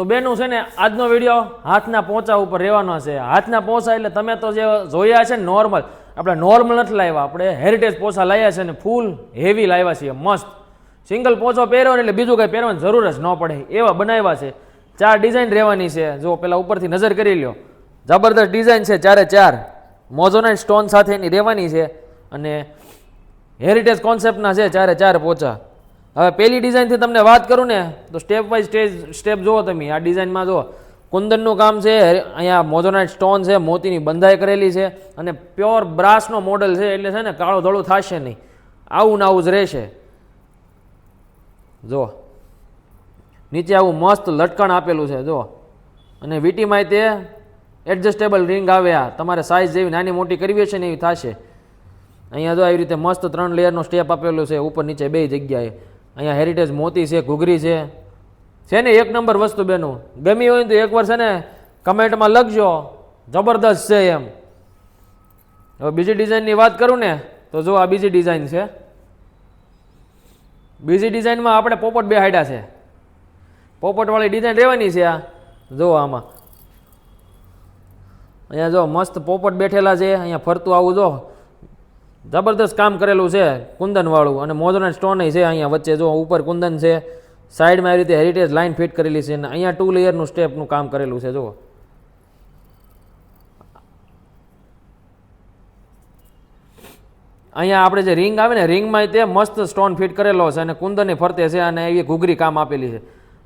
તો બેનું છે ને, આજનો વીડિયો હાથના પોંચા ઉપર રહેવાનો છે. હાથના પોંચા એટલે તમે તો જે જોયા છે ને નોર્મલ આપણે નોર્મલ નથી લાવ્યા, આપણે હેરિટેજ પોંચા લાવ્યા છે ને ફૂલ હેવી લાવ્યા છીએ, મસ્ત. સિંગલ પોંચો પહેરો એટલે બીજું કંઈ પહેરવાની જરૂર જ ન પડે. એવા બનાવ્યા છે. ચાર ડિઝાઇન રહેવાની છે. જો પેલા ઉપરથી નજર કરી લ્યો. જબરદસ્ત ડિઝાઇન છે, ચારે ચાર. મોઝોનાઇટ સ્ટોન સાથે એની રહેવાની છે. અને હેરિટેજ કોન્સેપ્ટના છે, ચારે ચાર પોચા. હવે પેલી ડિઝાઇનથી તમને વાત કરું ને, તો સ્ટેપ બાય સ્ટેજ સ્ટેપ જુઓ તમે, આ ડિઝાઇનમાં જુઓ. કુંદનનું કામ છે, અહીંયા મોઝોનાઇટ સ્ટોન છે, મોતીની બંધાઈ કરેલી છે, અને પ્યોર બ્રાસનો મોડલ છે, એટલે છે ને કાળો ધોળું થશે નહીં. આવું ને આવું જ રહેશે. જો નીચે આવું મસ્ત લટકણ આપેલું છે જો અને વીટીમાં તે એડજસ્ટેબલ રિંગ આવે આ. તમારે સાઇઝ જેવી નાની મોટી કરવી હશે ને એવી થશે. અહીંયા જો આવી રીતે મસ્ત ત્રણ લેયરનો સ્ટેપ આપેલો છે, ઉપર નીચે બે જગ્યાએ. અહીંયા હેરિટેજ મોતી છે, ઘૂઘરી છે. છે ને એક નંબર વસ્તુ બેનું. ગમી હોય તો એકવાર છે ને કમેન્ટમાં લખજો. જબરદસ્ત છે એમ. હવે બીજી ડિઝાઇનની વાત કરું ને, તો જો આ બીજી ડિઝાઇન છે. બીજી ડિઝાઇનમાં આપણે પોપટ બે હાડ્યા છે. પોપટવાળી ડિઝાઇન રહેવાની છે આ. જો આમાં. અહીંયા જો મસ્ત પોપટ બેઠેલા છે, અહીંયા ફરતું આવું જો. જબરદસ્ત કામ કરેલું છે કુંદનવાળું અને મોજના સ્ટોન છે અહીંયા વચ્ચે. જો ઉપર કુંદન છે સાઈડમાં આવી રીતે હેરિટેજ લાઇન ફિટ કરેલી છે અને અહીંયા ટુ લેયરનું સ્ટેપનું કામ કરેલું છે, જુઓ. અહીંયા આપણે જે રિંગ આવે ને રિંગમાં તે મસ્ત સ્ટોન ફિટ કરેલો છે અને કુંદનની ફરતે છે અને એવી ઘૂઘરી કામ આપેલી છે.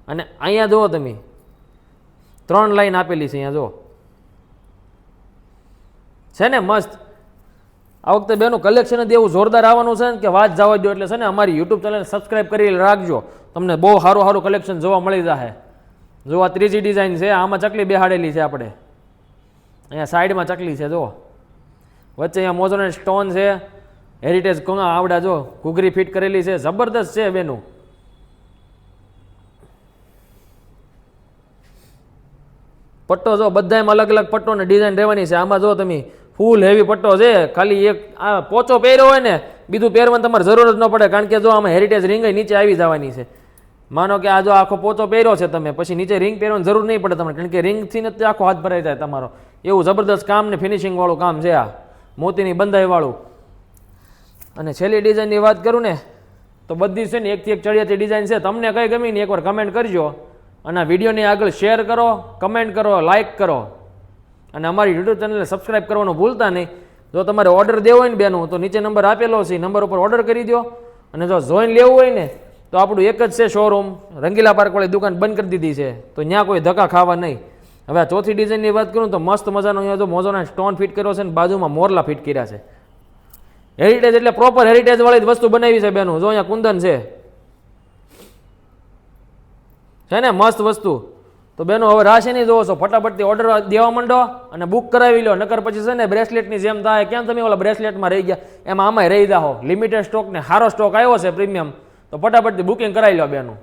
અને અહીંયા જુઓ તમે, ત્રણ લાઈન આપેલી છે અહીંયા, જુઓ. છે ને મસ્ત? આ વખતે બેનું કલેક્શન જ એવું જોરદાર આવવાનું છે ને કે વાત જવા દો એટલે છે ને અમારી યુટ્યુબ ચેનલ સબસ્ક્રાઈબ કરી રાખજો. તમને બહુ સારું સારું કલેક્શન જોવા મળી જશે જો આ ત્રીજી ડિઝાઇન છે, આમાં ચકલી બેહાડેલી છે આપણે. અહીંયા સાઈડમાં ચકલી છે, જો. વચ્ચે અહીંયા મોજોને સ્ટોન છે. હેરિટેજ આવડા જો, ઘૂઘરી ફિટ કરેલી છે. જબરદસ્ત છે બેનું. પટ્ટો જો બધામાં અલગ અલગ પટ્ટો ને ડિઝાઇન રહેવાની છે. આમાં જો તમે ફૂલ હેવી પટ્ટો છે. ખાલી એક આ પોચો પહેર્યો હોય ને, બીજું પહેરવાની તમારે જરૂર જ ન પડે, કારણ કે જો આમાં હેરિટેજ રિંગ નીચે આવી જવાની છે. માનો કે આ જો આખો પોચો પહેર્યો છે તમે, પછી નીચે રિંગ પહેરવાની જરૂર નહીં પડે તમને, કારણ કે રિંગથી તે આખો હાથ ભરાઈ જાય તમારો. એવું જબરદસ્ત કામ ને ફિનિશિંગવાળું કામ છે આ, મોતીની બંધાઈવાળું અને છેલ્લી ડિઝાઇનની વાત કરું ને, તો બધી છે ને એકથી એક ચડિયાતી ડિઝાઇન છે. તમને કઈ ગમી ને એકવાર કમેન્ટ કરજો, અને આ વિડીયોની આગળ શેર કરો કમેન્ટ કરો લાઇક કરો. અને અમારી યુટ્યુબ ચેનલને સબસ્ક્રાઇબ કરવાનું ભૂલતા નહીં. જો તમારે ઓર્ડર દેવો હોય ને બેનું, તો નીચે નંબર આપેલો છે નંબર ઉપર ઓર્ડર કરી દો અને જો જોઈન લેવું હોય ને, તો આપણું એક જ છે શોરૂમ રંગીલા પાર્ક વાળી દુકાન બંધ કરી દીધી છે. તો ત્યાં કોઈ ધક્કા ખાવા નહીં. હવે આ ચોથી ડિઝાઇનની વાત કરું તો મસ્ત મજાનો અહીંયા જો મોજોના સ્ટોન ફિટ કર્યો છે ને, બાજુમાં મોરલા ફિટ કર્યા છે. હેરિટેજ એટલે પ્રોપર હેરિટેજ વાળી જ વસ્તુ બનાવી છે બેનું. જો અહીંયા કુંદન છે. છે ને, મસ્ત વસ્તુ. તો બેનો, હવે રાશિ નહીં જોવો છો. ફટાફટથી ઓર્ડર દેવા માંડો અને બુક કરાવી લો નકર પછી છે ને બ્રેસલેટની જેમ થાય. કેમ તમે ઓલા બ્રેસલેટમાં રહી ગયા? એમાં આમાંય રહી જાઓ. લિમિટેડ સ્ટોક ને સારો સ્ટોક આવ્યો છે પ્રીમિયમ તો ફટાફટથી બુકિંગ કરાવી લો બેનું.